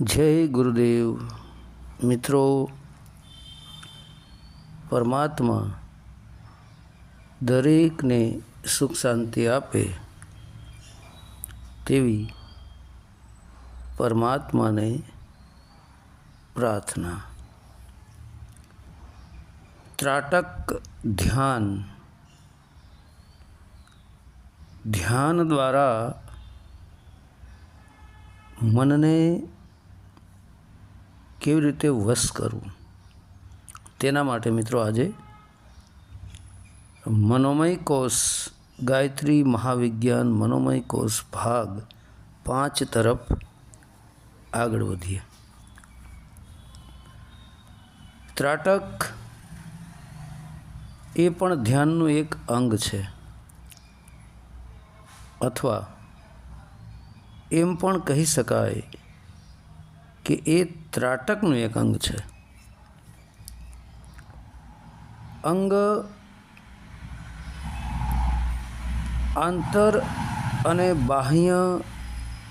જય ગુરુદેવ. મિત્રો, પરમાત્મા દરેકને સુખ શાંતિ આપે તેવી પરમાત્માને પ્રાર્થના. ત્રાટક ધ્યાન. ધ્યાન દ્વારા મનને કેવી રીતે વશ કરવું? તેના માટે મિત્રો આજે મનોમય કોષ, ગાયત્રી મહાવિજ્ઞાન મનોમય કોષ ભાગ પાંચ તરફ આગળ વધીએ. ત્રાટક એ પણ ધ્યાનનું એક અંગ છે. અથવા એમ પણ કહી શકાય કે એ ત્રાટકનું એક અંગ છે. અંગ આંતર અને બાહ્ય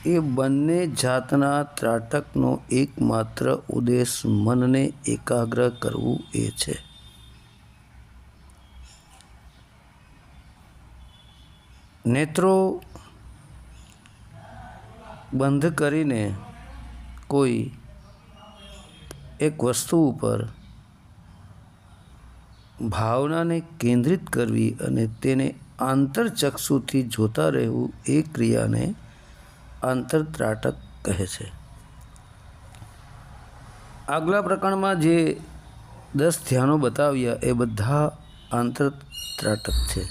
એ બંને જાતના ત્રાટકનો એકમાત્ર ઉદ્દેશ મનને એકાગ્ર કરવું એ છે. નેત્રો બંધ કરીને કોઈ એક વસ્તુ ઉપર ભાવનાને કેન્દ્રિત કરવી અને તેને આંતરચક્ષુથી જોતા રહેવું એ ક્રિયાને આંતરત્રાટક કહે છે. આગલા પ્રકરણમાં જે દસ ધ્યાનો બતાવ્યા એ બધા આંતરત્રાટક છે.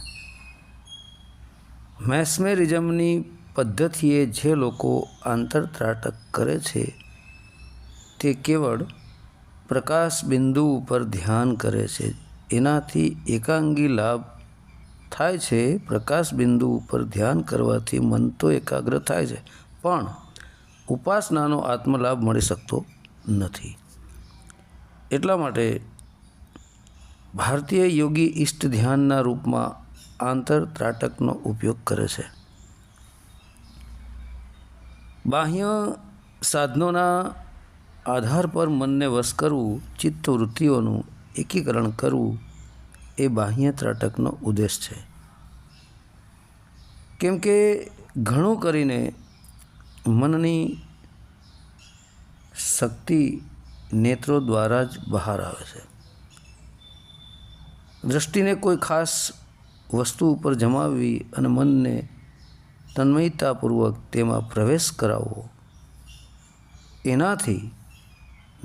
મેસ્મેરિઝમની પદ્ધતિએ જે લોકો આંતરત્રાટક કરે છે તે કેવળ પ્રકાશ બિંદુ ઉપર ધ્યાન કરે છે. એનાથી એકાંગી લાભ થાય છે. પ્રકાશ બિંદુ ઉપર ધ્યાન કરવાથી મન તો એકાગ્ર થાય છે. પણ ઉપાસનાનો આત્મલાભ મળી શકતો નથી. એટલા માટે ભારતીય યોગી ઈષ્ટ ધ્યાનના રૂપમાં આંતર ત્રાટકનો ઉપયોગ કરે છે. બાહ્ય સાધનોના આધાર પર મનને વશ કરવું, ચિત્તવૃત્તિઓનું એકીકરણ કરવું એ બાહ્ય ત્રાટકનો ઉદ્દેશ છે. કેમ કે ઘણું કરીને મનની શક્તિ નેત્રો દ્વારા જ બહાર આવે છે. દૃષ્ટિને કોઈ ખાસ વસ્તુ ઉપર જમાવવી અને મનને તન્મયતાપૂર્વક તેમાં પ્રવેશ કરાવવો, એનાથી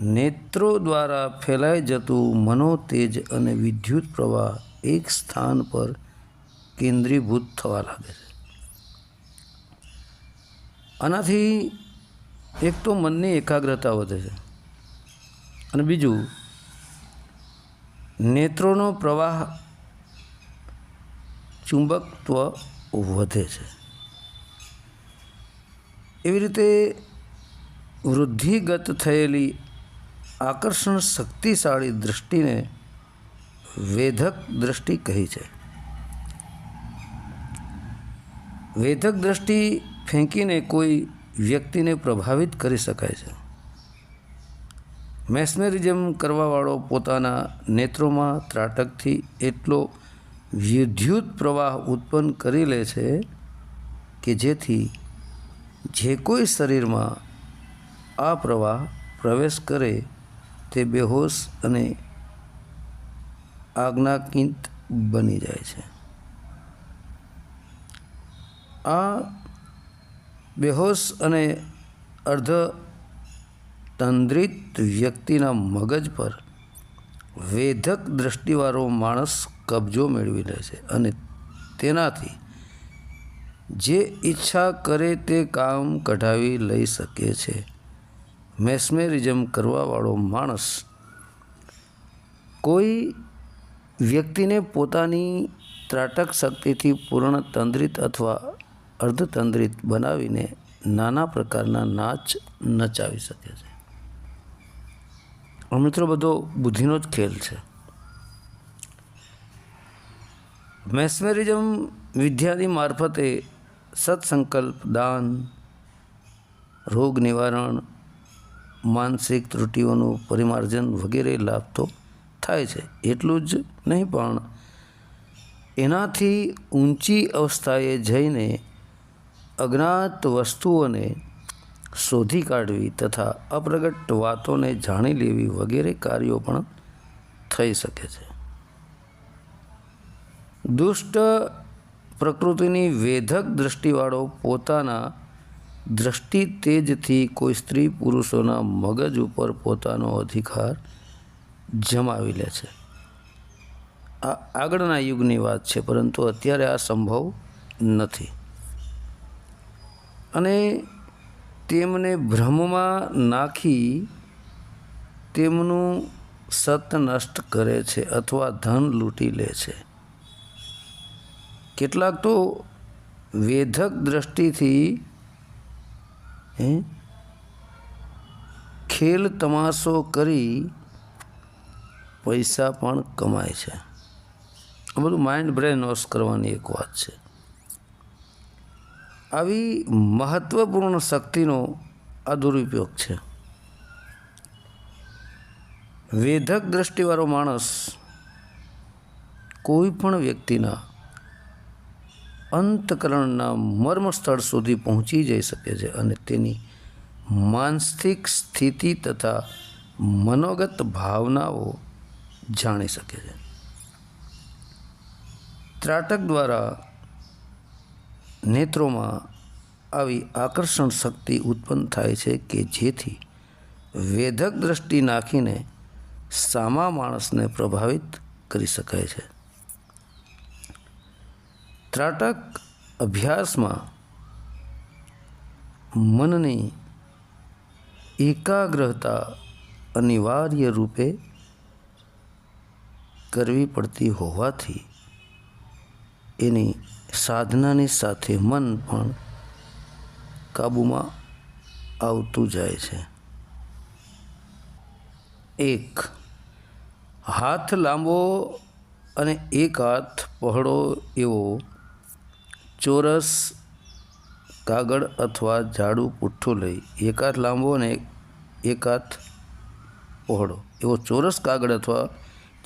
નેત્રો દ્વારા ફેલાઈ જતું મનોતેજ અને વિદ્યુત પ્રવાહ એક સ્થાન પર કેન્દ્રીભૂત થવા લાગે છે. આનાથી એક તો મનની એકાગ્રતા વધે છે. અને બીજું, નેત્રોનો પ્રવાહ ચુંબકત્વ વધે છે. એવી રીતે વૃદ્ધિગત થયેલી આકર્ષણ શક્તિશાળી દૃષ્ટિને વેધક દૃષ્ટિ કહી છે. વેધક દૃષ્ટિ ફેંકીને કોઈ વ્યક્તિને પ્રભાવિત કરી શકાય છે. મેસ્મેરિઝમ કરવાવાળો પોતાના નેત્રોમાં ત્રાટકથી એટલો વિદ્યુત પ્રવાહ ઉત્પન્ન કરી લે છે કે જેથી જે કોઈ શરીરમાં આ પ્રવાહ પ્રવેશ કરે તે બેહોશ અને આજ્ઞાકિંત બની જાય છે. આ બેહોશ અને અર્ધ તંદ્રિત વ્યક્તિના મગજ પર વેધક દૃષ્ટિવાળો માણસ કબજો મેળવી લે છે અને તેનાથી જે ઈચ્છા કરે તે કામ કઢાવી લઈ શકે છે. મેસ્મેરિઝમ કરવાવાળો માણસ કોઈ વ્યક્તિને પોતાની ત્રાટક શક્તિથી પૂર્ણ તંદ્રિત અથવા અર્ધતંદ્રિત બનાવીને નાના પ્રકારના નાચ નચાવી શકે છે. મિત્રો બધો બુદ્ધિનો જ ખેલ છે. મેસ્મેરિઝમ વિદ્યાની મારફતે સત્સંકલ્પ, દાન, રોગ નિવારણ માનસિક ત્રુટિઓનું પરિમાર્જન વગેરે લાભ તો થાય છે. એટલું જ નહીં પણ એનાથી ઊંચી અવસ્થાએ જઈને અજ્ઞાત વસ્તુઓને શોધી કાઢવી તથા અપ્રગટ વાતોને જાણી લેવી વગેરે કાર્યો પણ થઈ શકે છે. દુષ્ટ પ્રકૃતિની વેધક દૃષ્ટિવાળો પોતાના દ્રષ્ટિ તેજથી કોઈ સ્ત્રી પુરુષોના મગજ ઉપર પોતાનો અધિકાર જમાવી લે છે. આ આગળના યુગની વાત છે, પરંતુ અત્યારે આ સંભવ નથી. અને તેમને ભ્રમમાં નાખી તેમનું સત નષ્ટ કરે છે અથવા ધન લૂંટી લે છે. કેટલાક તો વેધક દ્રષ્ટિથી હે ખેલ તમાશો કરી પૈસા પણ કમાય છે. આ બધું માઇન્ડ બ્રેન વોશ કરવાની એક વાત છે. આવી મહત્વપૂર્ણ શક્તિનો આ દુરુપયોગ છે. વેધક દ્રષ્ટિવાળો માણસ કોઈ પણ વ્યક્તિના અંતકરણના મર્મ સ્થળ સુધી પહોંચી જઈ શકે છે અને તેની માનસિક સ્થિતિ તથા મનોગત ભાવનાઓ જાણી શકે છે. ત્રાટક દ્વારા નેત્રોમાં આવી આકર્ષણ શક્તિ ઉત્પન્ન થાય છે કે જેથી વેધક દ્રષ્ટિ નાખીને સામા માણસને પ્રભાવિત કરી શકાય છે. ત્રાટક અભ્યાસમાં મનની એકાગ્રતા અનિવાર્ય રૂપે કરવી પડતી હોવાથી એની સાધનાની સાથે મન પણ કાબૂમાં આવતું જાય છે. એક, હાથ લાંબો અને એક હાથ પહોળો એવો ચોરસ, કાગળ અથવા જાડું પુઠ્ઠું લઈ એક હાથ લાંબો અને એક પહોળો. એવો ચોરસ, કાગળ અથવા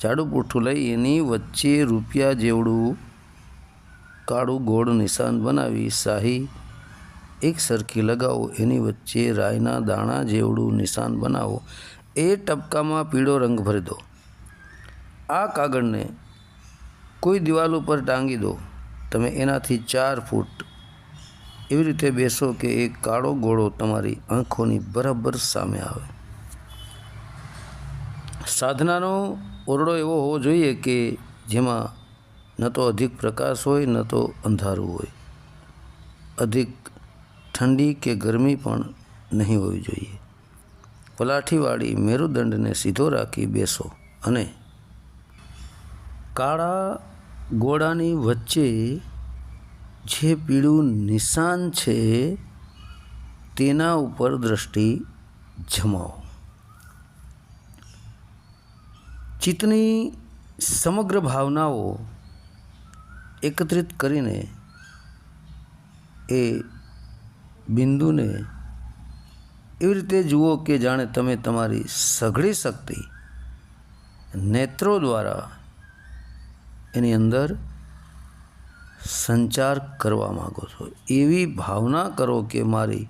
જાડું પુઠ્ઠું લઈ એની વચ્ચે રૂપિયા જેવડું કાળું ગોળ નિશાન બનાવી શાહી એક સરખી લગાવો. એની વચ્ચે રાયના દાણા જેવડું નિશાન બનાવો. એ ટપકામાં પીળો રંગ ભરી દો. આ કાગળને કોઈ દિવાલ ઉપર ટાંગી દો. તમે એનાથી ચાર ફૂટ એવી રીતે બેસો કે એ કાળો ગોળો તમારી આંખોની બરાબર સામે આવે. સાધનાનો ઓરડો એવો હોવો જોઈએ કે જેમાં ન તો અધિક પ્રકાશ હોય, ન તો અંધારું હોય. અધિક ઠંડી કે ગરમી પણ નહીં હોવી જોઈએ. પલાઠીવાળી મેરુદંડને સીધો રાખી બેસો અને કાળા ગોળાની વચ્ચે જે પીળું નિશાન છે, તેના ઉપર દૃષ્ટિ જમાવો. ચિત્તની સમગ્ર ભાવનાઓ એકત્રિત કરીને એ બિંદુને એવી રીતે જુઓ કે જાણે તમે તમારી સઘળી શક્તિ નેત્રો દ્વારા એની અંદર સંચાર કરવા માગો છો. એવી ભાવના કરો કે મારી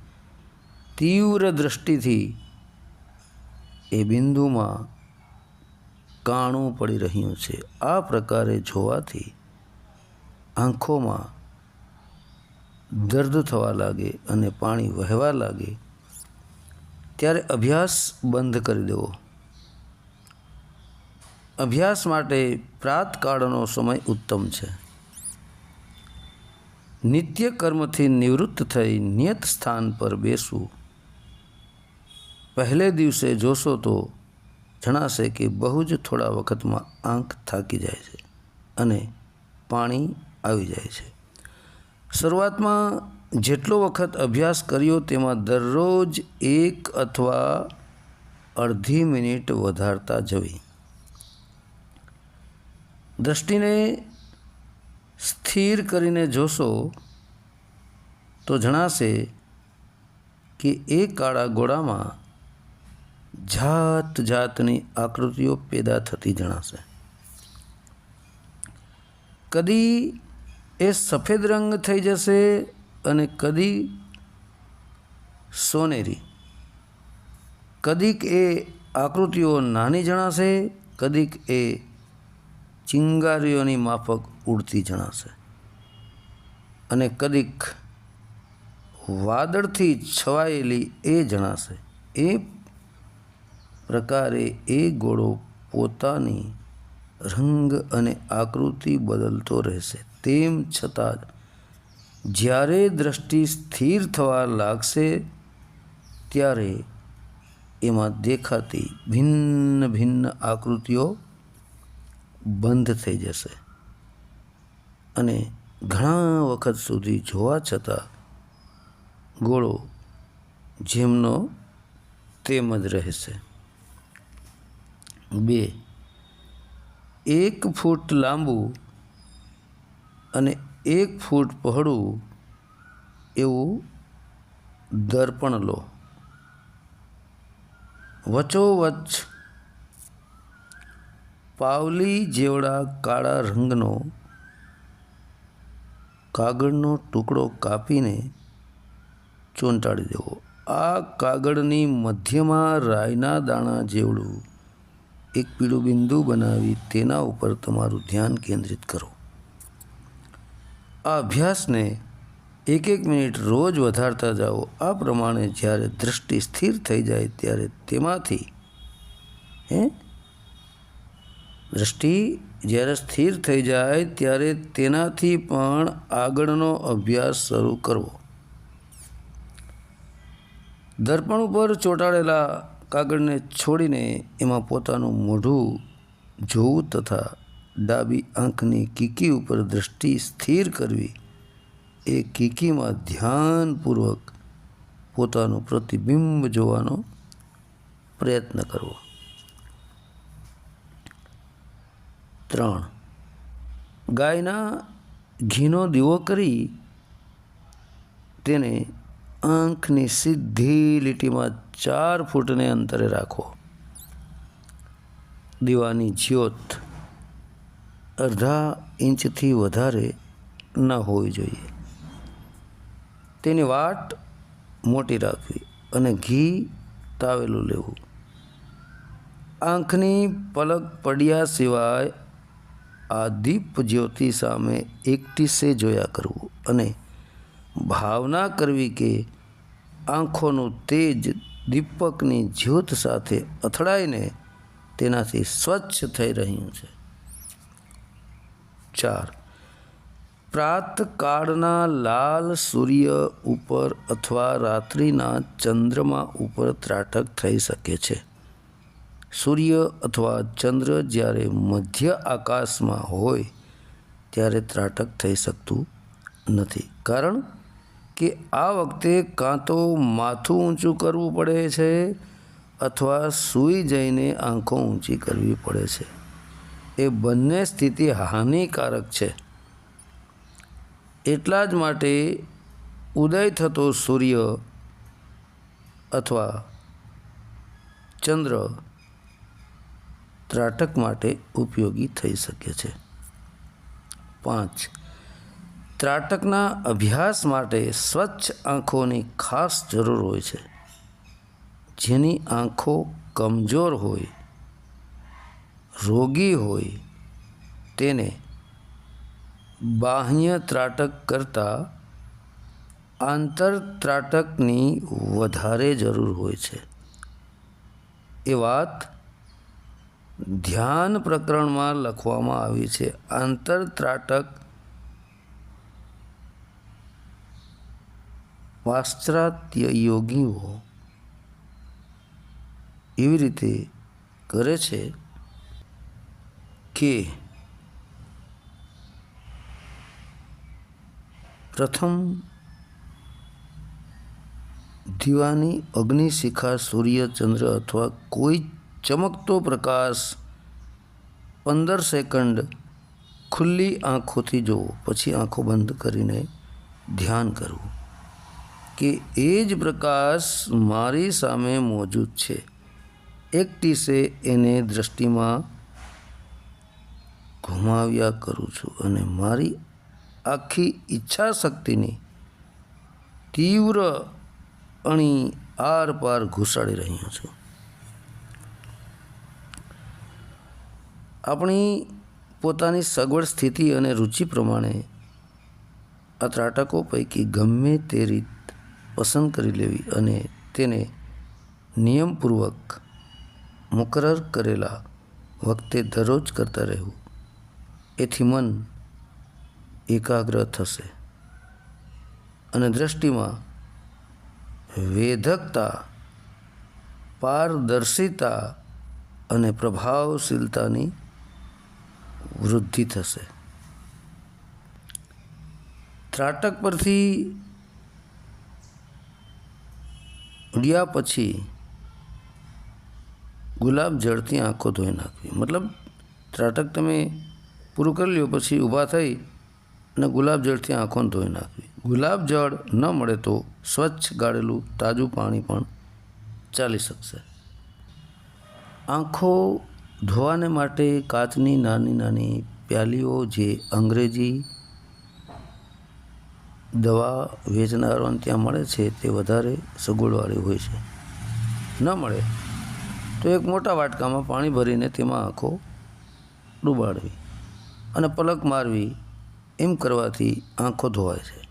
તીવ્ર દૃષ્ટિથી એ બિંદુમાં કાણું પડી રહ્યું છે. આ પ્રકારે જોવાથી આંખોમાં દર્દ થવા લાગે અને પાણી વહેવા લાગે. ત્યારે અભ્યાસ બંધ કરી દેવો. અભ્યાસ માટે પ્રાતકાળનો સમય ઉત્તમ છે. નિત્ય કર્મથી નિવૃત્ત થઈ નિયત સ્થાન પર બેસવું. પહેલે દિવસે જોશો તો જણાશે કે બહુ જ થોડા વખતમાં આંખ થાકી જાય છે અને પાણી આવી જાય છે. શરૂઆતમાં જેટલો વખત અભ્યાસ કર્યો તેમાં દરરોજ એક અથવા અડધી મિનિટ વધારતા જવી. દૃષ્ટિને સ્થિર કરીને જોશો, તો જણાશે કે એ કાળા ગોળામાં જાત જાતની આકૃતિઓ પેદા થતી જણાશે. કદી એ સફેદ રંગ થઈ જશે અને કદી સોનેરી. કદીક એ આકૃતિઓ નાની જણાશે, કદીક એ ચિંગારીઓની માફક ઉડતી જણાશે. અને કદીક વાદળથી છવાયેલી એ જણાશે. એ પ્રકારે એ ગોળો પોતાની રંગ અને આકૃતિ બદલતો રહેશે. તેમ છતાં જ્યારે દ્રષ્ટિ સ્થિર થવા લાગશે, ત્યારે એમાં દેખાતી ભિન્ન ભિન્ન આકૃતિઓ બંધ થઈ જશે. અને ઘણા વખત સુધી જોવા છતાં ગોળો જેમનો તેમ જ રહેશે. બે, એક ફૂટ લાંબુ અને એક ફૂટ પહોળું એવું દર્પણ લો. વચોવચ પાવલી જેવડા કાળા રંગનો કાગળનો ટુકડો કાપીને ચોંટાડી દેવો. આ કાગળની મધ્યમાં રાયના દાણા જેવડું એક પીળું બિંદુ બનાવી તેના ઉપર તમારું ધ્યાન કેન્દ્રિત કરો. આ અભ્યાસને એક એક મિનિટ રોજ વધારતા જાઓ. આ પ્રમાણે જ્યારે દૃષ્ટિ સ્થિર થઈ જાય ત્યારે તેમાંથી, હે? દૃષ્ટિ જ્યારે સ્થિર થઈ જાય ત્યારે તેનાથી પણ આગળનો અભ્યાસ શરૂ કરવો. દર્પણ ઉપર ચોંટાડેલા કાગળને છોડીને એમાં પોતાનું મોઢું જોવું તથા ડાબી આંખની કીકી ઉપર દૃષ્ટિ સ્થિર કરવી, એ કીકીમાં ધ્યાનપૂર્વક પોતાનું પ્રતિબિંબ જોવાનો પ્રયત્ન કરવો. ત્રણ. ગાયના ઘીનો દીવો કરી તેને આંખની સીધી લીટીમાં ચાર ફૂટને અંતરે રાખો. દીવાની જ્યોત અડધા ઇંચથી વધારે ન હોવી જોઈએ. તેની વાટ મોટી રાખવી અને ઘી તાવેલું લેવું. આંખની પલક પડ્યા સિવાય આ દીપ જ્યોતિ સામે એકટીસે જોયા કરવું અને ભાવના કરવી કે આંખોનું તેજ દીપકની જ્યોત સાથે અથડાઈને તેનાથી સ્વચ્છ થઈ રહ્યું છે. ચાર. પ્રાતકાળના લાલ સૂર્ય ઉપર અથવા રાત્રિના ચંદ્રમા ઉપર ત્રાટક થઈ શકે છે. સૂર્ય અથવા ચંદ્ર જ્યારે મધ્ય આકાશમાં હોય, ત્યારે ત્રાટક થઈ શકતું નથી. કારણ કે આ વખતે કાં તો માથું ઊંચું કરવું પડે છે અથવા સૂઈ જઈને આંખો ઊંચી કરવી પડે છે. એ બંને સ્થિતિ હાનિકારક છે. એટલા જ માટે ઉદય થતો સૂર્ય અથવા ચંદ્ર ત્રાટક માટે ઉપયોગી થઈ શકે છે. પાંચ. ત્રાટકના અભ્યાસ માટે સ્વચ્છ આંખોની ખાસ જરૂર હોય છે. જેની આંખો કમજોર હોય, રોગી હોય, તેને બાહ્ય ત્રાટક કરતાં આંતર ત્રાટકની વધારે જરૂર હોય છે. એ વાત ધ્યાન પ્રકરણમાં લખવામાં આવી છે. આંતર ત્રાટક પાશ્ચાત્ય યોગીઓ એવી રીતે કરે છે કે પ્રથમ દીવાની અગ્નિશિખા સૂર્ય ચંદ્ર અથવા કોઈ ચમકતો પ્રકાશ પંદર સેકન્ડ ખુલ્લી આંખોથી જોવો. પછી આંખો બંધ કરીને ધ્યાન કરવું કે એ જ પ્રકાશ મારી સામે મોજૂદ છે. એક ટીસે એને દૃષ્ટિમાં ઘુમાવ્યા કરું છું અને મારી આખી ઈચ્છા શક્તિની તીવ્ર અણી આર પાર ઘુસાડી રહ્યો છું. આપણી પોતાની સગવડ સ્થિતિ અને રુચિ પ્રમાણે આ ત્રાટકો પૈકી ગમે તે રીત પસંદ કરી લેવી અને તેને નિયમપૂર્વક મુકરર કરેલા વખતે દરરોજ કરતા રહેવું. એથી મન એકાગ્ર થશે અને દૃષ્ટિમાં વેધકતા, પારદર્શિતા અને પ્રભાવશીલતાની વૃદ્ધિ થશે. ત્રાટક પરથી ઉડ્યા પછી ગુલાબ જળથી આંખો ધોઈ નાખવી. મતલબ ત્રાટક તમે પૂરું કરી લ્યો, પછી ઊભા થઈ અને ગુલાબ જળથી આંખોને ધોઈ નાખવી. ગુલાબ જળ ન મળે તો સ્વચ્છ ગાળેલું તાજું પાણી પણ ચાલી શકશે. આંખો ધોવાને માટે કાચની નાની નાની પ્યાલીઓ જે અંગ્રેજી દવા વેચનારાઓને ત્યાં મળે છે તે વધારે સગવડવાળી હોય છે. ન મળે તો એક મોટા વાટકામાં પાણી ભરીને તેમાં આંખો ડૂબાડવી અને પલક મારવી એમ કરવાથી આંખો ધોવાય છે.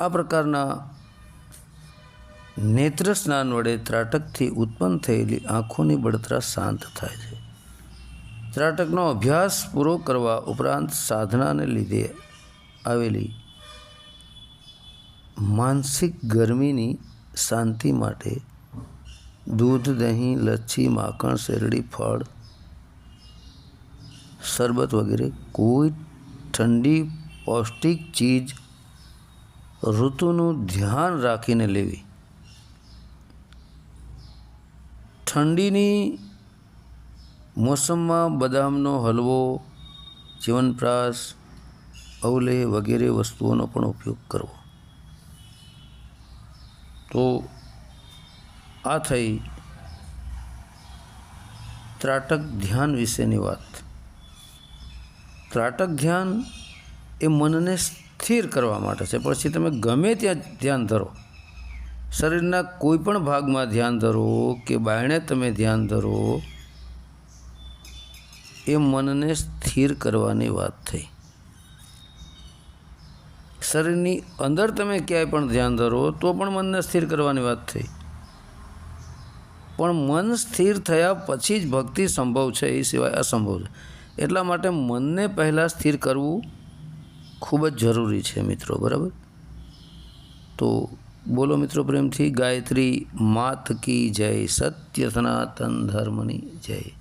આ પ્રકારના નેત્ર સ્નાન વડે ત્રાટકથી ઉત્પન્ન થયેલી આંખોની બળતરા શાંત થાય છે. ત્રાટકનો અભ્યાસ પૂરો કરવા ઉપરાંત સાધનાને લીધે આવેલી માનસિક ગરમીની શાંતિ માટે દૂધ, દહીં, લચ્છી, માખણ, શેરડી, ફળ, શરબત વગેરે કોઈ ઠંડી પૌષ્ટિક ચીજ ઋતુનું ધ્યાન રાખીને લેવી. ઠંડીની મોસમમાં બદામનો હલવો ચ્યવનપ્રાશ અવલે વગેરે વસ્તુઓનો પણ ઉપયોગ કરવો. તો આ થઈ ત્રાટક ધ્યાન વિશેની વાત. ત્રાટક ધ્યાન એ મનને સ્થિર કરવા માટે છે. પછી તમે ગમે ત્યાં ધ્યાન ધરો શરીરના કોઈ પણ ભાગમાં ધ્યાન ધરો કે બાયણે તમે ધ્યાન ધરો, એ મનને સ્થિર કરવાની વાત થઈ. શરીરની અંદર તમે ક્યાંય પણ ધ્યાન ધરો તો પણ મનને સ્થિર કરવાની વાત થઈ. પણ મન સ્થિર થયા પછી જ ભક્તિ સંભવ છે, એ સિવાય અસંભવ છે. એટલા માટે મનને પહેલાં સ્થિર કરવું ખૂબ જ જરૂરી છે મિત્રો, બરાબર? તો બોલો મિત્રો પ્રેમથી ગાયત્રી માત કી જય સત્ય સનાતન ધર્મની જય.